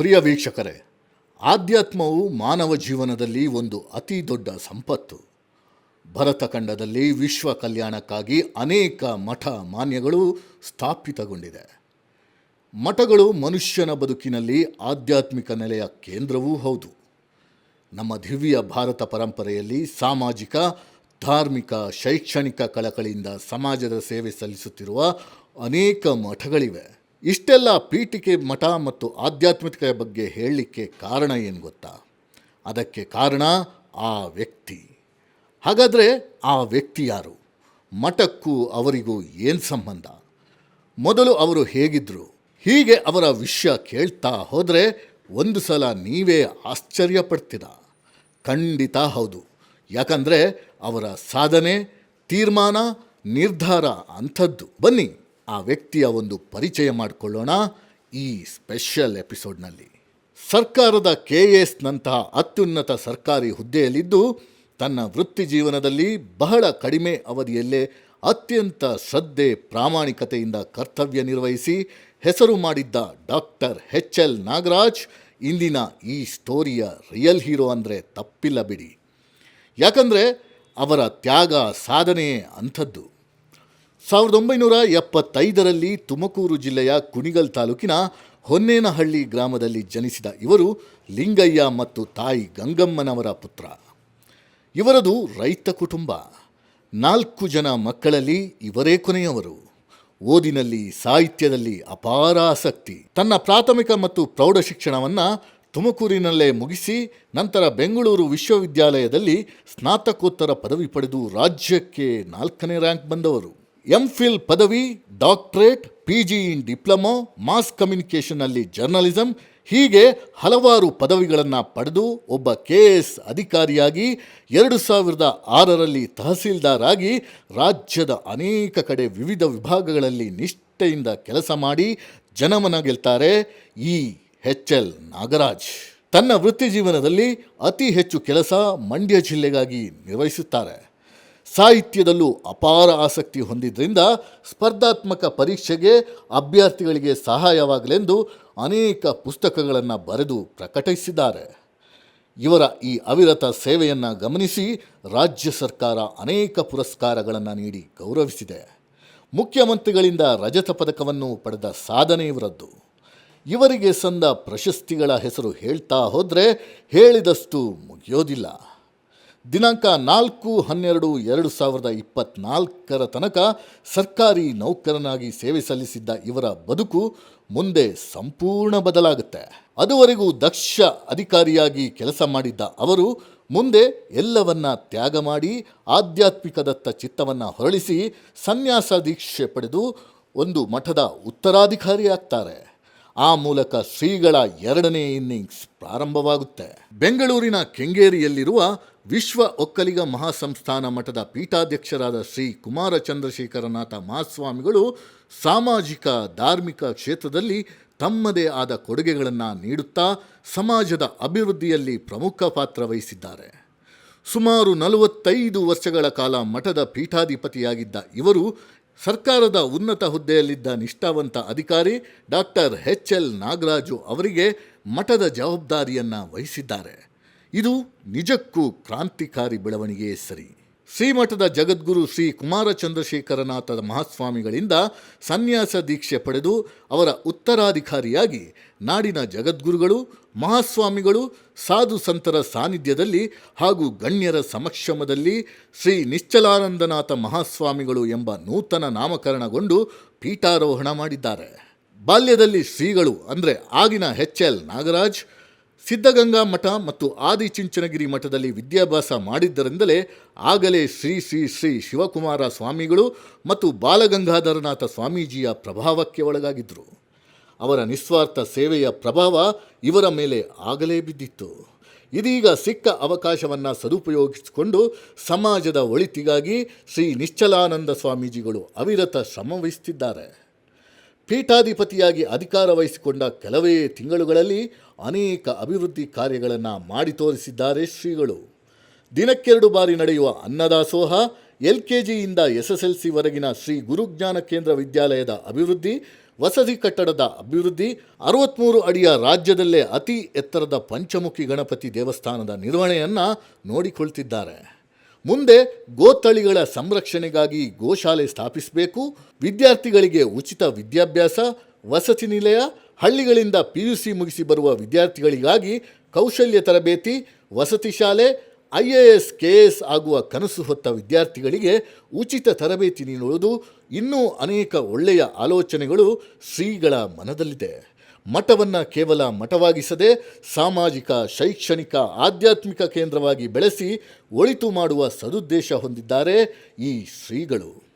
ಪ್ರಿಯ ವೀಕ್ಷಕರೇ, ಆಧ್ಯಾತ್ಮವು ಮಾನವ ಜೀವನದಲ್ಲಿ ಒಂದು ಅತಿ ದೊಡ್ಡ ಸಂಪತ್ತು. ಭರತಖಂಡದಲ್ಲಿ ವಿಶ್ವ ಕಲ್ಯಾಣಕ್ಕಾಗಿ ಅನೇಕ ಮಠ ಮಾನ್ಯಗಳು ಸ್ಥಾಪಿತಗೊಂಡಿದೆ. ಮಠಗಳು ಮನುಷ್ಯನ ಬದುಕಿನಲ್ಲಿ ಆಧ್ಯಾತ್ಮಿಕ ನೆಲೆಯ ಕೇಂದ್ರವೂ ಹೌದು. ನಮ್ಮ ದಿವ್ಯ ಭಾರತ ಪರಂಪರೆಯಲ್ಲಿ ಸಾಮಾಜಿಕ, ಧಾರ್ಮಿಕ, ಶೈಕ್ಷಣಿಕ ಕಳಕಳಿಯಿಂದ ಸಮಾಜದ ಸೇವೆ ಸಲ್ಲಿಸುತ್ತಿರುವ ಅನೇಕ ಮಠಗಳಿವೆ. ಇಷ್ಟೆಲ್ಲ ಪೀಠಿಕೆ ಮಠ ಮತ್ತು ಆಧ್ಯಾತ್ಮಿಕತೆಯ ಬಗ್ಗೆ ಹೇಳಲಿಕ್ಕೆ ಕಾರಣ ಏನು ಗೊತ್ತಾ? ಅದಕ್ಕೆ ಕಾರಣ ಆ ವ್ಯಕ್ತಿ. ಹಾಗಾದರೆ ಆ ವ್ಯಕ್ತಿ ಯಾರು? ಮಠಕ್ಕೂ ಅವರಿಗೂ ಏನು ಸಂಬಂಧ? ಮೊದಲು ಅವರು ಹೇಗಿದ್ದರು ಹೀಗೆ ಅವರ ವಿಷಯ ಕೇಳ್ತಾ ಹೋದರೆ ಒಂದು ಸಲ ನೀವೇ ಆಶ್ಚರ್ಯ ಪಡ್ತೀರ ಖಂಡಿತ ಹೌದು. ಯಾಕಂದರೆ ಅವರ ಸಾಧನೆ, ತೀರ್ಮಾನ, ನಿರ್ಧಾರ ಅಂಥದ್ದು. ಬನ್ನಿ. ಆ ವ್ಯಕ್ತಿಯ ಒಂದು ಪರಿಚಯ ಮಾಡಿಕೊಳ್ಳೋಣ ಈ ಸ್ಪೆಷಲ್ ಎಪಿಸೋಡ್ನಲ್ಲಿ. ಸರ್ಕಾರದ ಕೆ ಎಸ್ನಂತಹ ಅತ್ಯುನ್ನತ ಸರ್ಕಾರಿ ಹುದ್ದೆಯಲ್ಲಿದ್ದು ತನ್ನ ವೃತ್ತಿ ಜೀವನದಲ್ಲಿ ಬಹಳ ಕಡಿಮೆ ಅವಧಿಯಲ್ಲೇ ಅತ್ಯಂತ ಶ್ರದ್ಧೆ ಪ್ರಾಮಾಣಿಕತೆಯಿಂದ ಕರ್ತವ್ಯ ನಿರ್ವಹಿಸಿ ಹೆಸರು ಮಾಡಿದ್ದ ಡಾಕ್ಟರ್ ಎಚ್ ಎಲ್ ನಾಗರಾಜ್ ಇಂದಿನ ಈ ಸ್ಟೋರಿಯ ರಿಯಲ್ ಹೀರೋ ಅಂದರೆ ತಪ್ಪಿಲ್ಲ ಬಿಡಿ. ಯಾಕಂದರೆ ಅವರ ತ್ಯಾಗ ಸಾಧನೆಯೇ ಅಂಥದ್ದು. ಸಾವಿರದ ಒಂಬೈನೂರ ಎಪ್ಪತ್ತೈದರಲ್ಲಿ ತುಮಕೂರು ಜಿಲ್ಲೆಯ ಕುಣಿಗಲ್ ತಾಲೂಕಿನ ಹೊನ್ನೇನಹಳ್ಳಿ ಗ್ರಾಮದಲ್ಲಿ ಜನಿಸಿದ ಇವರು ಲಿಂಗಯ್ಯ ಮತ್ತು ತಾಯಿ ಗಂಗಮ್ಮನವರ ಪುತ್ರ. ಇವರದು ರೈತ ಕುಟುಂಬ. ನಾಲ್ಕು ಜನ ಮಕ್ಕಳಲ್ಲಿ ಇವರೇ ಕೊನೆಯವರು. ಓದಿನಲ್ಲಿ, ಸಾಹಿತ್ಯದಲ್ಲಿ ಅಪಾರ ಆಸಕ್ತಿ. ತನ್ನ ಪ್ರಾಥಮಿಕ ಮತ್ತು ಪ್ರೌಢ ಶಿಕ್ಷಣವನ್ನು ತುಮಕೂರಿನಲ್ಲೇ ಮುಗಿಸಿ ನಂತರ ಬೆಂಗಳೂರು ವಿಶ್ವವಿದ್ಯಾಲಯದಲ್ಲಿ ಸ್ನಾತಕೋತ್ತರ ಪದವಿ ಪಡೆದು ರಾಜ್ಯಕ್ಕೆ ನಾಲ್ಕನೇ ರ್ಯಾಂಕ್ ಬಂದವರು. ಎಂ ಫಿಲ್ ಪದವಿ, doctorate, P G in diploma, mass ಕಮ್ಯುನಿಕೇಷನ್ನಲ್ಲಿ journalism, ಹೀಗೆ ಹಲವಾರು ಪದವಿಗಳನ್ನು ಪಡೆದು ಒಬ್ಬ ಕೆ ಅಧಿಕಾರಿಯಾಗಿ ಎರಡು ಸಾವಿರದ ಆರರಲ್ಲಿ ತಹಸೀಲ್ದಾರ್ ಆಗಿ ರಾಜ್ಯದ ಅನೇಕ ಕಡೆ ವಿವಿಧ ವಿಭಾಗಗಳಲ್ಲಿ ನಿಷ್ಠೆಯಿಂದ ಕೆಲಸ ಮಾಡಿ ಜನಮನ ಗೆಲ್ತಾರೆ ಈ ಎಚ್ ಎಲ್ ನಾಗರಾಜ್. ತನ್ನ ವೃತ್ತಿ ಜೀವನದಲ್ಲಿ ಅತಿ ಹೆಚ್ಚು ಕೆಲಸ ಮಂಡ್ಯ ಜಿಲ್ಲೆಗಾಗಿ ನಿರ್ವಹಿಸುತ್ತಾರೆ. ಸಾಹಿತ್ಯದಲ್ಲೂ ಅಪಾರ ಆಸಕ್ತಿ ಹೊಂದಿದ್ದರಿಂದ ಸ್ಪರ್ಧಾತ್ಮಕ ಪರೀಕ್ಷೆಗೆ ಅಭ್ಯರ್ಥಿಗಳಿಗೆ ಸಹಾಯವಾಗಲೆಂದು ಅನೇಕ ಪುಸ್ತಕಗಳನ್ನು ಬರೆದು ಪ್ರಕಟಿಸಿದ್ದಾರೆ. ಇವರ ಈ ಅವಿರತ ಸೇವೆಯನ್ನು ಗಮನಿಸಿ ರಾಜ್ಯ ಸರ್ಕಾರ ಅನೇಕ ಪುರಸ್ಕಾರಗಳನ್ನು ನೀಡಿ ಗೌರವಿಸಿದೆ. ಮುಖ್ಯಮಂತ್ರಿಗಳಿಂದ ರಜತ ಪದಕವನ್ನು ಪಡೆದ ಸಾಧನೆ ಇವರದ್ದು. ಇವರಿಗೆ ಸಂದ ಪ್ರಶಸ್ತಿಗಳ ಹೆಸರು ಹೇಳ್ತಾ ಹೋದರೆ ಹೇಳಿದಷ್ಟು ಮುಗಿಯೋದಿಲ್ಲ. ದಿನಾಂಕ ನಾಲ್ಕು ಹನ್ನೆರಡು ಎರಡು ಸಾವಿರದ ಇಪ್ಪತ್ನಾಲ್ಕರ ತನಕ ಸರ್ಕಾರಿ ನೌಕರನಾಗಿ ಸೇವೆ ಸಲ್ಲಿಸಿದ್ದ ಇವರ ಬದುಕು ಮುಂದೆ ಸಂಪೂರ್ಣ ಬದಲಾಗುತ್ತೆ. ಅದುವರೆಗೂ ದಕ್ಷ ಅಧಿಕಾರಿಯಾಗಿ ಕೆಲಸ ಮಾಡಿದ್ದ ಅವರು ಮುಂದೆ ಎಲ್ಲವನ್ನ ತ್ಯಾಗ ಮಾಡಿ ಆಧ್ಯಾತ್ಮಿಕದತ್ತ ಚಿತ್ತವನ್ನು ಹೊರಳಿಸಿ ಸನ್ಯಾಸ ದೀಕ್ಷೆ ಪಡೆದು ಒಂದು ಮಠದ ಉತ್ತರಾಧಿಕಾರಿಯಾಗ್ತಾರೆ ಆ ಮೂಲಕ ಶ್ರೀಗಳ ಎರಡನೇ ಇನ್ನಿಂಗ್ಸ್ ಪ್ರಾರಂಭವಾಗುತ್ತೆ. ಬೆಂಗಳೂರಿನ ಕೆಂಗೇರಿಯಲ್ಲಿರುವ ವಿಶ್ವ ಒಕ್ಕಲಿಗ ಮಹಾಸಂಸ್ಥಾನ ಮಠದ ಪೀಠಾಧ್ಯಕ್ಷರಾದ ಶ್ರೀ ಕುಮಾರ ಚಂದ್ರಶೇಖರನಾಥ ಮಹಾಸ್ವಾಮಿಗಳು ಸಾಮಾಜಿಕ, ಧಾರ್ಮಿಕ ಕ್ಷೇತ್ರದಲ್ಲಿ ತಮ್ಮದೇ ಆದ ಕೊಡುಗೆಗಳನ್ನು ನೀಡುತ್ತಾ ಸಮಾಜದ ಅಭಿವೃದ್ಧಿಯಲ್ಲಿ ಪ್ರಮುಖ ಪಾತ್ರ ವಹಿಸಿದ್ದಾರೆ. ಸುಮಾರು ನಲವತ್ತೈದು ವರ್ಷಗಳ ಕಾಲ ಮಠದ ಪೀಠಾಧಿಪತಿಯಾಗಿದ್ದ ಇವರು ಸರ್ಕಾರದ ಉನ್ನತ ಹುದ್ದೆಯಲ್ಲಿದ್ದ ನಿಷ್ಠಾವಂತ ಅಧಿಕಾರಿ ಡಾಕ್ಟರ್ ಎಚ್ ಎಲ್ ನಾಗರಾಜು ಅವರಿಗೆ ಮಠದ ಜವಾಬ್ದಾರಿಯನ್ನು ವಹಿಸಿದ್ದಾರೆ. ಇದು ನಿಜಕ್ಕೂ ಕ್ರಾಂತಿಕಾರಿ ಬೆಳವಣಿಗೆಯೇ ಸರಿ. ಶ್ರೀಮಠದ ಜಗದ್ಗುರು ಶ್ರೀ ಕುಮಾರ ಚಂದ್ರಶೇಖರನಾಥ ಮಹಾಸ್ವಾಮಿಗಳಿಂದ ಸನ್ಯಾಸ ದೀಕ್ಷೆ ಪಡೆದು ಅವರ ಉತ್ತರಾಧಿಕಾರಿಯಾಗಿ ನಾಡಿನ ಜಗದ್ಗುರುಗಳು, ಮಹಾಸ್ವಾಮಿಗಳು, ಸಾಧು ಸಂತರ ಸಾನ್ನಿಧ್ಯದಲ್ಲಿ ಹಾಗೂ ಗಣ್ಯರ ಸಮಕ್ಷಮದಲ್ಲಿ ಶ್ರೀ ನಿಶ್ಚಲಾನಂದನಾಥ ಮಹಾಸ್ವಾಮಿಗಳು ಎಂಬ ನೂತನ ನಾಮಕರಣಗೊಂಡು ಪೀಠಾರೋಹಣ ಮಾಡಿದ್ದಾರೆ. ಬಾಲ್ಯದಲ್ಲಿ ಶ್ರೀಗಳು ಅಂದರೆ ಆಗಿನ ಎಚ್ ಎಲ್ ನಾಗರಾಜ್ ಸಿದ್ಧಗಂಗಾ ಮಠ ಮತ್ತು ಆದಿಚುಂಚನಗಿರಿ ಮಠದಲ್ಲಿ ವಿದ್ಯಾಭ್ಯಾಸ ಮಾಡಿದ್ದರಿಂದಲೇ ಆಗಲೇ ಶ್ರೀ ಶ್ರೀ ಶ್ರೀ ಶಿವಕುಮಾರ ಸ್ವಾಮಿಗಳು ಮತ್ತು ಬಾಲಗಂಗಾಧರನಾಥ ಸ್ವಾಮೀಜಿಯ ಪ್ರಭಾವಕ್ಕೆ ಒಳಗಾಗಿದ್ದರು. ಅವರ ನಿಸ್ವಾರ್ಥ ಸೇವೆಯ ಪ್ರಭಾವ ಇವರ ಮೇಲೆ ಆಗಲೇ ಬಿದ್ದಿತ್ತು. ಇದೀಗ ಸಿಕ್ಕ ಅವಕಾಶವನ್ನು ಸದುಪಯೋಗಿಸಿಕೊಂಡು ಸಮಾಜದ ಒಳಿತಿಗಾಗಿ ಶ್ರೀ ನಿಶ್ಚಲಾನಂದ ಸ್ವಾಮೀಜಿಗಳು ಅವಿರತ ಶ್ರಮವಹಿಸುತ್ತಿದ್ದಾರೆ ಪೀಠಾಧಿಪತಿಯಾಗಿ ಅಧಿಕಾರ ವಹಿಸಿಕೊಂಡ ಕೆಲವೇ ತಿಂಗಳುಗಳಲ್ಲಿ ಅನೇಕ ಅಭಿವೃದ್ಧಿ ಕಾರ್ಯಗಳನ್ನು ಮಾಡಿ ತೋರಿಸಿದ್ದಾರೆ ಶ್ರೀಗಳು. ದಿನಕ್ಕೆರಡು ಬಾರಿ ನಡೆಯುವ ಅನ್ನದಾಸೋಹ ಎಲ್ ಕೆ ಜಿಯಿಂದ ಎಸ್ ಎಸ್ ಎಲ್ ಸಿವರೆಗಿನ ಶ್ರೀ ಗುರುಜ್ಞಾನ ಕೇಂದ್ರ ವಿದ್ಯಾಲಯದ ಅಭಿವೃದ್ಧಿ, ವಸತಿ ಕಟ್ಟಡದ ಅಭಿವೃದ್ಧಿ ಅರವತ್ತ್ಮೂರು ಅಡಿಯ ರಾಜ್ಯದಲ್ಲೇ ಅತಿ ಎತ್ತರದ ಪಂಚಮುಖಿ ಗಣಪತಿ ದೇವಸ್ಥಾನದ ನಿರ್ವಹಣೆಯನ್ನು ನೋಡಿಕೊಳ್ತಿದ್ದಾರೆ. ಮುಂದೆ ಗೋತಳಿಗಳ ಸಂರಕ್ಷಣೆಗಾಗಿ ಗೋಶಾಲೆ ಸ್ಥಾಪಿಸಬೇಕು, ವಿದ್ಯಾರ್ಥಿಗಳಿಗೆ ಉಚಿತ ವಿದ್ಯಾಭ್ಯಾಸ, ವಸತಿ ನಿಲಯ, ಹಳ್ಳಿಗಳಿಂದ ಪಿ ಯು ಸಿ ಮುಗಿಸಿ ಬರುವ ವಿದ್ಯಾರ್ಥಿಗಳಿಗಾಗಿ ಕೌಶಲ್ಯ ತರಬೇತಿ, ವಸತಿ ಶಾಲೆ I A S K S ಆಗುವ ಕನಸು ಹೊತ್ತ ವಿದ್ಯಾರ್ಥಿಗಳಿಗೆ ಉಚಿತ ತರಬೇತಿ ನೀಡುವುದು ಇನ್ನೂ ಅನೇಕ ಒಳ್ಳೆಯ ಆಲೋಚನೆಗಳು ಶ್ರೀಗಳ ಮನದಲ್ಲಿದೆ. ಮಠವನ್ನು ಕೇವಲ ಮಠವಾಗಿಸದೆ ಸಾಮಾಜಿಕ, ಶೈಕ್ಷಣಿಕ, ಆಧ್ಯಾತ್ಮಿಕ ಕೇಂದ್ರವಾಗಿ ಬೆಳೆಸಿ ಒಳಿತು ಮಾಡುವ ಸದುದ್ದೇಶ ಹೊಂದಿದ್ದಾರೆ ಈ ಶ್ರೀಗಳು.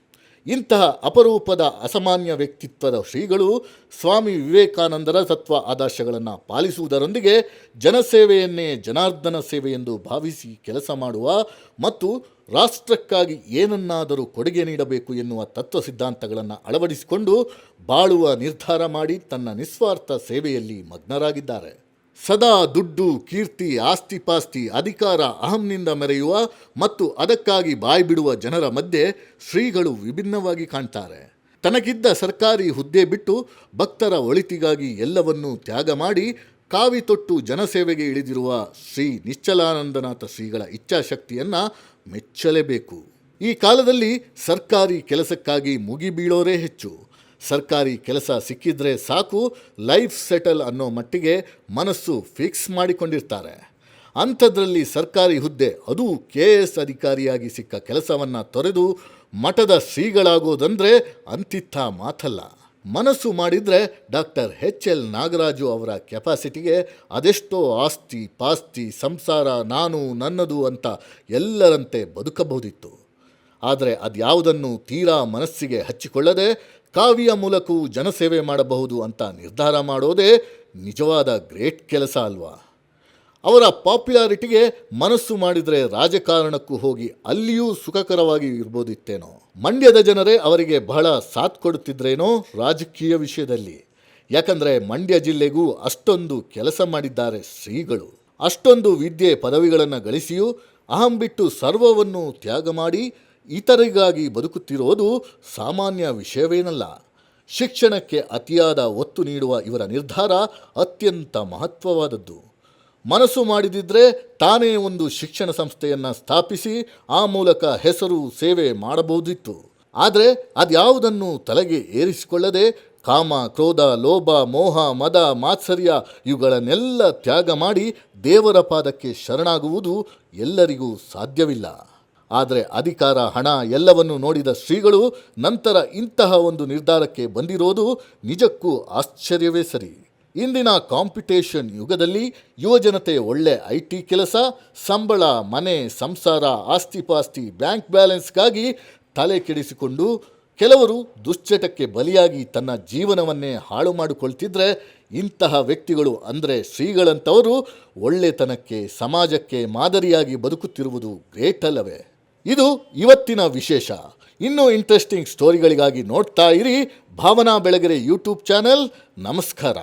ಇಂತಹ ಅಪರೂಪದ ಅಸಾಮಾನ್ಯ ವ್ಯಕ್ತಿತ್ವದ ಶ್ರೀಗಳು ಸ್ವಾಮಿ ವಿವೇಕಾನಂದರ ತತ್ವ ಆದರ್ಶಗಳನ್ನು ಪಾಲಿಸುವುದರೊಂದಿಗೆ ಜನಸೇವೆಯನ್ನೇ ಜನಾರ್ದನ ಸೇವೆ ಎಂದು ಭಾವಿಸಿ ಕೆಲಸ ಮಾಡುವ ಮತ್ತು ರಾಷ್ಟ್ರಕ್ಕಾಗಿ ಏನನ್ನಾದರೂ ಕೊಡುಗೆ ನೀಡಬೇಕು ಎನ್ನುವ ತತ್ವ ಸಿದ್ಧಾಂತಗಳನ್ನು ಅಳವಡಿಸಿಕೊಂಡು ಬಾಳುವ ನಿರ್ಧಾರ ಮಾಡಿ ತನ್ನ ನಿಸ್ವಾರ್ಥ ಸೇವೆಯಲ್ಲಿ ಮಗ್ನರಾಗಿದ್ದಾರೆ. ಸದಾ ದುಡ್ಡು, ಕೀರ್ತಿ, ಆಸ್ತಿಪಾಸ್ತಿ, ಅಧಿಕಾರ ಅಹಂನಿಂದ ಮೆರೆಯುವ ಮತ್ತು ಅದಕ್ಕಾಗಿ ಬಾಯ್ಬಿಡುವ ಜನರ ಮಧ್ಯೆ ಶ್ರೀಗಳು ವಿಭಿನ್ನವಾಗಿ ಕಾಣ್ತಾರೆ. ತನಗಿದ್ದ ಸರ್ಕಾರಿ ಹುದ್ದೆ ಬಿಟ್ಟು ಭಕ್ತರ ಒಳಿತಿಗಾಗಿ ಎಲ್ಲವನ್ನೂ ತ್ಯಾಗ ಮಾಡಿ ಕಾವಿ ತೊಟ್ಟು ಜನಸೇವೆಗೆ ಇಳಿದಿರುವ ಶ್ರೀ ನಿಶ್ಚಲಾನಂದನಾಥ ಶ್ರೀಗಳ ಇಚ್ಛಾಶಕ್ತಿಯನ್ನು ಮೆಚ್ಚಲೇಬೇಕು. ಈ ಕಾಲದಲ್ಲಿ ಸರ್ಕಾರಿ ಕೆಲಸಕ್ಕಾಗಿ ಮುಗಿಬೀಳೋರೇ ಹೆಚ್ಚು. ಸರ್ಕಾರಿ ಕೆಲಸ ಸಿಕ್ಕಿದ್ರೆ ಸಾಕು, ಲೈಫ್ ಸೆಟಲ್ ಅನ್ನೋ ಮಟ್ಟಿಗೆ ಮನಸ್ಸು ಫಿಕ್ಸ್ ಮಾಡಿಕೊಂಡಿರ್ತಾರೆ. ಅಂಥದ್ರಲ್ಲಿ ಸರ್ಕಾರಿ ಹುದ್ದೆ, ಅದು ಕೆ ಎಸ್ ಅಧಿಕಾರಿಯಾಗಿ ಸಿಕ್ಕ ಕೆಲಸವನ್ನು ತೊರೆದು ಮಠದ ಶ್ರೀಗಳಾಗೋದಂದ್ರೆ ಅಂತಿತ್ತ ಮಾತಲ್ಲ. ಮನಸ್ಸು ಮಾಡಿದರೆ ಡಾಕ್ಟರ್ ಎಚ್ ಎಲ್ ನಾಗರಾಜು ಅವರ ಕೆಪಾಸಿಟಿಗೆ ಅದೆಷ್ಟೋ ಆಸ್ತಿ ಪಾಸ್ತಿ ಸಂಸಾರ ನಾನು ನನ್ನದು ಅಂತ ಎಲ್ಲರಂತೆ ಬದುಕಬಹುದಿತ್ತು. ಆದರೆ ಅದ್ಯಾವುದನ್ನು ತೀರಾ ಮನಸ್ಸಿಗೆ ಹಚ್ಚಿಕೊಳ್ಳದೆ ಕಾವ್ಯ ಮೂಲಕವೂ ಜನಸೇವೆ ಮಾಡಬಹುದು ಅಂತ ನಿರ್ಧಾರ ಮಾಡೋದೇ ನಿಜವಾದ ಗ್ರೇಟ್ ಕೆಲಸ ಅಲ್ವಾ? ಅವರ ಪಾಪ್ಯುಲಾರಿಟಿಗೆ ಮನಸ್ಸು ಮಾಡಿದರೆ ರಾಜಕಾರಣಕ್ಕೂ ಹೋಗಿ ಅಲ್ಲಿಯೂ ಸುಖಕರವಾಗಿ ಇರ್ಬೋದಿತ್ತೇನೋ? ಮಂಡ್ಯದ ಜನರೇ ಅವರಿಗೆ ಬಹಳ ಸಾಥ್ ಕೊಡುತ್ತಿದ್ರೇನೋ ರಾಜಕೀಯ ವಿಷಯದಲ್ಲಿ? ಯಾಕಂದರೆ ಮಂಡ್ಯ ಜಿಲ್ಲೆಗೂ ಅಷ್ಟೊಂದು ಕೆಲಸ ಮಾಡಿದ್ದಾರೆ ಶ್ರೀಗಳು. ಅಷ್ಟೊಂದು ವಿದ್ಯೆ ಪದವಿಗಳನ್ನು ಗಳಿಸಿಯೂ ಅಹಂ ಬಿಟ್ಟು ಸರ್ವವನ್ನು ತ್ಯಾಗ ಮಾಡಿ ಇತರಿಗಾಗಿ ಬದುಕುತ್ತಿರೋದು ಸಾಮಾನ್ಯ ವಿಷಯವೇನಲ್ಲ. ಶಿಕ್ಷಣಕ್ಕೆ ಅತಿಯಾದ ಒತ್ತು ನೀಡುವ ಇವರ ನಿರ್ಧಾರ ಅತ್ಯಂತ ಮಹತ್ವವಾದದ್ದು. ಮನಸ್ಸು ಮಾಡಿದಿದ್ರೆ ತಾನೇ ಒಂದು ಶಿಕ್ಷಣ ಸಂಸ್ಥೆಯನ್ನು ಸ್ಥಾಪಿಸಿ ಆ ಮೂಲಕ ಹೆಸರು ಸೇವೆ ಮಾಡಬಹುದಿತ್ತು. ಆದರೆ ಅದ್ಯಾವುದನ್ನು ತಲೆಗೆ ಏರಿಸಿಕೊಳ್ಳದೆ ಕಾಮ, ಕ್ರೋಧ, ಲೋಭ, ಮೋಹ, ಮದ, ಮಾತ್ಸರ್ಯ ಇವುಗಳನ್ನೆಲ್ಲ ತ್ಯಾಗ ಮಾಡಿ ದೇವರ ಪಾದಕ್ಕೆ ಶರಣಾಗುವುದು ಎಲ್ಲರಿಗೂ ಸಾಧ್ಯವಿಲ್ಲ. ಆದರೆ ಅಧಿಕಾರ, ಹಣ ಎಲ್ಲವನ್ನು ನೋಡಿದ ಶ್ರೀಗಳು ನಂತರ ಇಂತಹ ಒಂದು ನಿರ್ಧಾರಕ್ಕೆ ಬಂದಿರೋದು ನಿಜಕ್ಕೂ ಆಶ್ಚರ್ಯವೇ ಸರಿ. ಇಂದಿನ ಕಾಂಪಿಟೇಷನ್ ಯುಗದಲ್ಲಿ ಯುವಜನತೆ ಒಳ್ಳೆ ಐ ಟಿ ಕೆಲಸ, ಸಂಬಳ, ಮನೆ, ಸಂಸಾರ, ಆಸ್ತಿಪಾಸ್ತಿ, ಬ್ಯಾಂಕ್ ಬ್ಯಾಲೆನ್ಸ್ಗಾಗಿ ತಲೆ ಕೆಡಿಸಿಕೊಂಡು ಕೆಲವರು ದುಶ್ಚಟಕ್ಕೆ ಬಲಿಯಾಗಿ ತನ್ನ ಜೀವನವನ್ನೇ ಹಾಳು ಮಾಡಿಕೊಳ್ತಿದ್ರೆ ಇಂತಹ ವ್ಯಕ್ತಿಗಳು ಅಂದರೆ ಶ್ರೀಗಳಂಥವರು ಒಳ್ಳೆತನಕ್ಕೆ, ಸಮಾಜಕ್ಕೆ ಮಾದರಿಯಾಗಿ ಬದುಕುತ್ತಿರುವುದು ಗ್ರೇಟ್ ಅಲ್ಲವೇ ಇದು ಇವತ್ತಿನ ವಿಶೇಷ. ಇನ್ನೂ ಇಂಟ್ರೆಸ್ಟಿಂಗ್ ಸ್ಟೋರಿಗಳಿಗಾಗಿ ನೋಡ್ತಾ ಇರಿ ಭಾವನಾ ಬೆಳಗೆರೆ ಯೂಟ್ಯೂಬ್ ಚಾನೆಲ್. ನಮಸ್ಕಾರ.